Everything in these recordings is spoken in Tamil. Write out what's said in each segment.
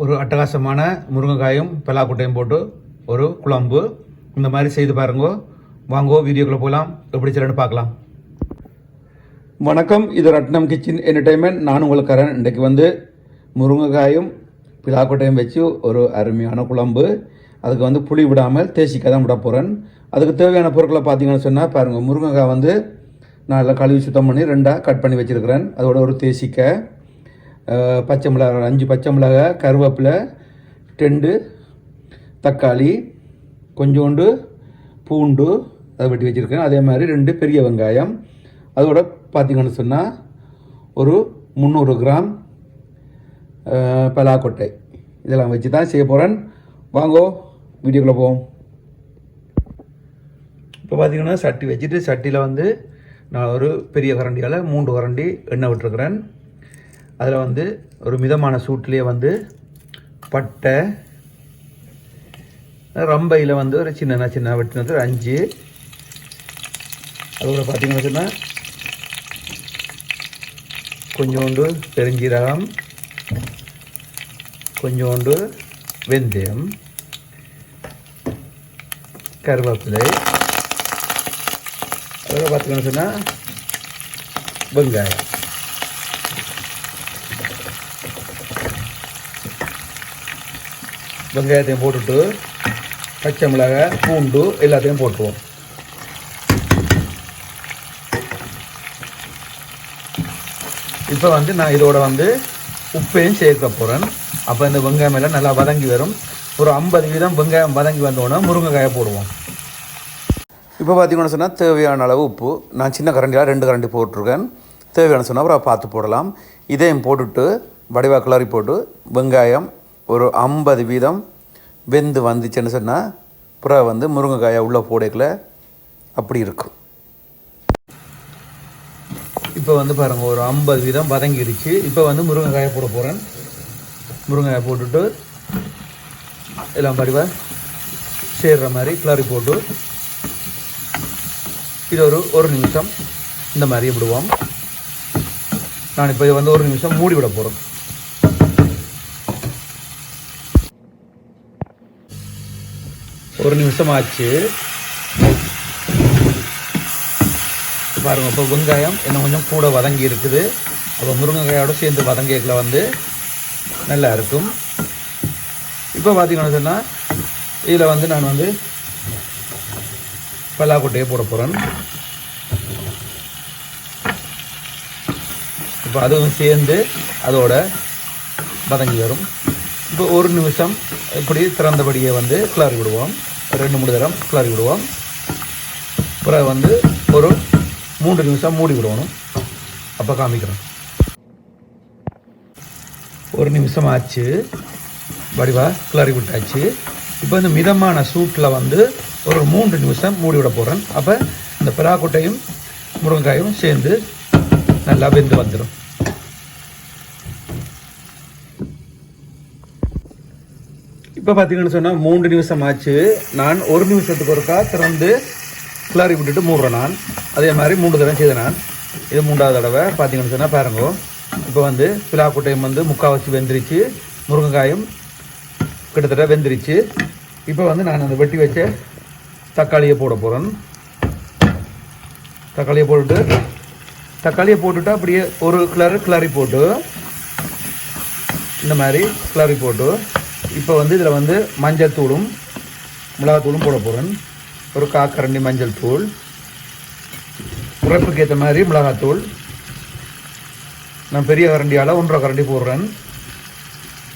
ஒரு அட்டகாசமான முருங்கைக்காயும் பலாக்குட்டையும் போட்டு ஒரு குழம்பு. இந்த மாதிரி செய்து பாருங்கோ. வாங்கோ வீடியோக்குள்ளே போகலாம். எப்படி செய்யலன்னு பார்க்கலாம். வணக்கம். இது ரட்னம் கிச்சன் என்டர்டைன்மெண்ட் நான் உங்களுக்கு கரண். இன்றைக்கு வந்து முருங்கைக்காயும் பிலாக்கொட்டையும் வச்சு ஒரு அருமையான குழம்பு. அதுக்கு வந்து புளி விடாமல் தேசிக்காய் தான் விட போகிறேன் அதுக்கு தேவையான பொருட்களை பார்த்தீங்கன்னு சொன்னால் பாருங்கள் முருங்கைக்காய் வந்து நான் எல்லாம் கழுவி சுத்தம் பண்ணி ரெண்டாக கட் பண்ணி வச்சுருக்கிறேன். அதோட ஒரு தேசிக்காய் பச்சை மிளகா அஞ்சு பச்சை மிளகா கருவேப்பிலை ரெண்டு தக்காளி கொஞ்சோண்டு பூண்டு அதை வெட்டி வச்சுருக்கேன். அதே மாதிரி ரெண்டு பெரிய வெங்காயம். அதோட பார்த்திங்கன்னு சொன்னால் ஒரு முந்நூறு கிராம் பலாக்கொட்டை. இதெல்லாம் வச்சு தான் செய்ய போகிறேன் வாங்கோ வீடியோக்குள்ளே போவோம். இப்போ பார்த்திங்கன்னா சட்டி வச்சுட்டு சட்டியில் வந்து நான் ஒரு பெரிய கரண்டியால் மூன்று கரண்டி எண்ணெய் விட்டுருக்குறேன். அதில் வந்து ஒரு மிதமான சூட்லேயே வந்து பட்டை ரம்பையில் வந்து ஒரு சின்ன சின்ன வெட்டினது ஒரு அஞ்சு. அதோட பார்த்திங்கன்னா சொன்னால் கொஞ்சோண்டு பெருஞ்சீரகம் கொஞ்சோண்டு வெந்தயம் கருவேப்பிலை. அதோட பார்த்தீங்கன்னு சொன்னால் வெங்காயம். வெங்காயத்தையும் போட்டுட்டு பச்சை மிளகாய் பூண்டு எல்லாத்தையும் போட்டுருவோம். இப்போ வந்து நான் இதோட வந்து உப்பையும் சேர்க்க போகிறேன் அப்போ இந்த வெங்காயம் எல்லாம் நல்லா வதங்கி வரும். ஒரு ஐம்பது வீதம் வெங்காயம் வதங்கி வந்தோடனே முருங்கைக்காயை போடுவோம். இப்போ பார்த்தீங்கன்னு சொன்னால் தேவையான அளவு உப்பு. நான் சின்ன கரண்டியாக ரெண்டு கரண்டி போட்டிருக்கேன். தேவையான சொன்னால் அப்புறம் பார்த்து போடலாம். இதையும் போட்டுட்டு வடிவா கிளறி போட்டு வெங்காயம் ஒரு ஐம்பது வீதம் வெந்து வந்துச்சுன்னு சொன்னால் புறா வந்து முருங்கைக்காயை உள்ளே போடக்கல அப்படி இருக்கும். இப்போ வந்து பாருங்கள் ஒரு ஐம்பது வீதம் வதங்கிடுச்சு. இப்போ வந்து முருங்கைக்காயை போட போகிறேன் முருங்கைக்காயை போட்டுட்டு எல்லாம் படிவா சேர்ற மாதிரி கிளறி போட்டு இது ஒரு ஒரு நிமிஷம் இந்த மாதிரி விடுவோம். நான் இப்போ வந்து ஒரு நிமிஷம் மூடி விட போகிறோம் ஒரு நிமிஷம் ஆச்சு பாருங்க இப்போ வெங்காயம் இன்னும் கொஞ்சம் கூட வதங்கி இருக்குது. அப்போ முருங்கைக்காயோட சேர்ந்து வதங்கியக்கில் வந்து நல்லா இருக்கும். இப்போ பார்த்தீங்கன்னு சொன்னால் இதில் வந்து நான் வந்து பல்லாக்கொட்டையை போட போகிறேன் இப்போ அதுவும் சேர்ந்து அதோட வதங்கி வரும். இப்போ ஒரு நிமிஷம் இப்படி திறந்தபடியே வந்து கிளறி விடுவோம் ரெண்டு மூணு தரம் கிளறி விடுவோம். பிறகு வந்து ஒரு மூன்று நிமிஷம் மூடி விடணும். அப்போ காமிக்கிறோம் ஒரு நிமிஷம் ஆச்சு. வடிவா கிளறி விட்டாச்சு. இப்போ இந்த மிதமான சூட்டில் வந்து ஒரு மூன்று நிமிஷம் மூடி விட போகிறேன் அப்போ இந்த பிராக்குட்டையும் முருங்கைக்காயும் சேர்ந்து நல்லா வெந்து வந்துடும் இப்போ பார்த்தீங்கன்னு சொன்னால் மூன்று நிமிஷம் ஆச்சு நான் ஒரு நிமிஷத்துக்கு ஒருக்கா திறந்து கிளறி விட்டுட்டு மூடுறேன் நான். அதே மாதிரி மூன்று தடவை செய்தேன் நான். இது மூன்றாவது தடவை. பார்த்தீங்கன்னு சொன்னால் பாருங்க. இப்போ வந்து பிலாக்குட்டையும் வந்து முக்கால்வாசி வெந்துருச்சு. முருங்கைக்காயும் கிட்டத்தட்ட வெந்துருச்சு. இப்போ வந்து நான் அந்த வெட்டி வச்ச தக்காளியை போட போகிறேன் தக்காளியை போட்டுட்டு தக்காளியை போட்டுட்டு அப்படியே ஒரு கிளறு கிளறி போட்டு இந்த மாதிரி கிளறி போட்டு இப்போ வந்து இதில் வந்து மஞ்சள் தூளும் மிளகாத்தூளும் போட போகிறேன் ஒரு காக்கரண்டி மஞ்சள் தூள். உரைப்புக்கு ஏற்ற மாதிரி மிளகாத்தூள் நான் பெரிய கரண்டியால் ஒன்றரை கரண்டி போடுறேன்.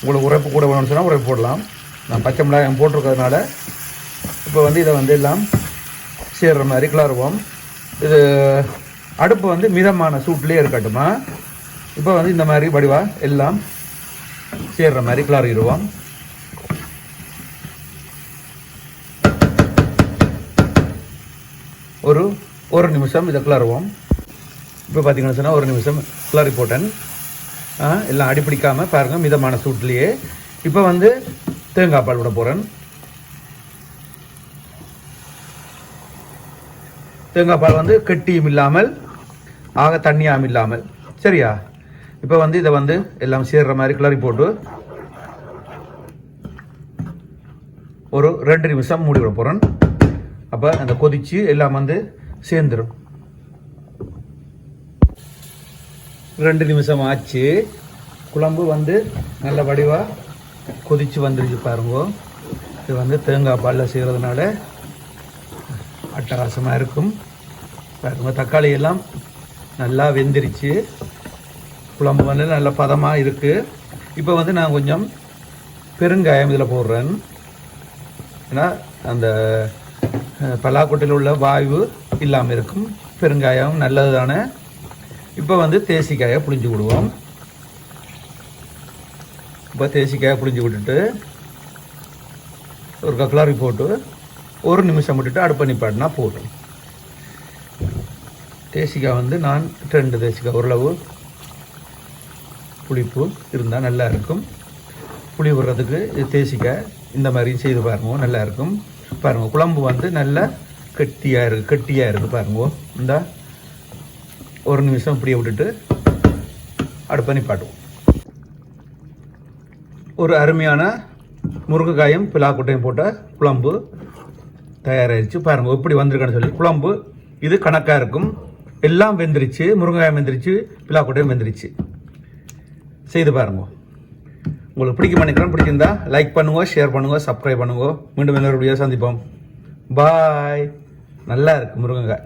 உங்களுக்கு உரைப்பு கூட வேணும்னு சொன்னால் உரைப்பு போடலாம். நான் பச்சை மிளகாயம் போட்டிருக்கிறதுனால இப்போ வந்து இதை வந்து எல்லாம் சேர்ற மாதிரி கிளறுவோம். இது அடுப்பு வந்து மிதமான சூட்லேயே இருக்கட்டுமா? இப்போ வந்து இந்த மாதிரி வடிவா எல்லாம் சேர்ற மாதிரி கிளறிடுவோம். ஒரு ஒரு நிமிஷம் இதை கிளறுவோம். இப்போ பார்த்தீங்கன்னு சொன்னால் ஒரு நிமிஷம் கிளறி போட்டேன். எல்லாம் அடிப்பிடிக்காமல் பாருங்கள் மிதமான சூட்லேயே இப்போ வந்து தேங்காய் பால் விட போகிறேன் தேங்காய் பால் வந்து கெட்டியும் இல்லாமல் ஆக தண்ணியாகவும் இல்லாமல். சரியா? இப்போ வந்து இதை வந்து எல்லாம் சேர்ற மாதிரி கிளறி போட்டு ஒரு ரெண்டு நிமிஷம் மூடி விட போகிறேன் அப்போ அந்த கொதிச்சு எல்லாம் வந்து சேர்ந்துடும் ரெண்டு நிமிஷம் ஆச்சு. குழம்பு வந்து நல்ல வடிவாக கொதிச்சு வந்துருச்சு பாருங்க. இது வந்து தேங்காய் பாலில் செய்கிறதுனால அட்டகாசமாக இருக்கும். பாருங்க தக்காளி எல்லாம் நல்லா வெந்துருச்சு. குழம்பு வந்து நல்ல பதமாக இருக்குது இப்போ வந்து நான் கொஞ்சம் பெருங்காயம் இதில் போடுறேன். ஏன்னா அந்த பலாக்கொட்டையில் உள்ள வாய்வு இல்லாமல் இருக்கும். பெருங்காயம் நல்லது தானே இப்போ வந்து தேசிக்காயை புளிஞ்சு விடுவோம். இப்போ தேசிக்காயை புளிஞ்சு விட்டுட்டு ஒரு கக்லாரி போட்டு ஒரு நிமிஷம் விட்டுட்டு அடுப்பு நிப்பாட்டினா போதும். தேசிக்காய் வந்து நான் ரெண்டு தேசிக்காய் ஓரளவு புளிப்பு இருந்தால் நல்லா இருக்கும். புளி விடுறதுக்கு இது தேசிக்காய் இந்த மாதிரி செய்து பாருங்க நல்லா பாருங்கள் பாருங்க குழம்பு வந்து நல்லா கெட்டியாக இருக்குது கெட்டியாக இருக்குது பாருங்க. இந்த ஒரு நிமிஷம் இப்படியே விட்டுட்டு அடுப்பை நிப்பாட்டுவோம். ஒரு அருமையான முருங்கைக்காயும் பிலாக்குட்டையும் போட்ட குழம்பு தயாராகிடுச்சு பாருங்க எப்படி வந்திருக்கான்னு சொல்லி. குழம்பு இது கணக்காக இருக்கும். எல்லாம் வெந்துருச்சு முருங்கைக்காயம் வெந்துருச்சு பிலாக்குட்டையும் வெந்துருச்சு. செய்து பாருங்கோ. உங்களுக்கு பிடிக்கும் நினைக்கிறேன் பிடிச்சிருந்தா லைக் பண்ணுங்கள் ஷேர் பண்ணுங்கள் சப்ஸ்கிரைப் பண்ணுங்கள் மீண்டும் இன்னொரு வீடியோ சந்திப்போம். பாய் நல்லா இருக்கு முருங்கைக்காய்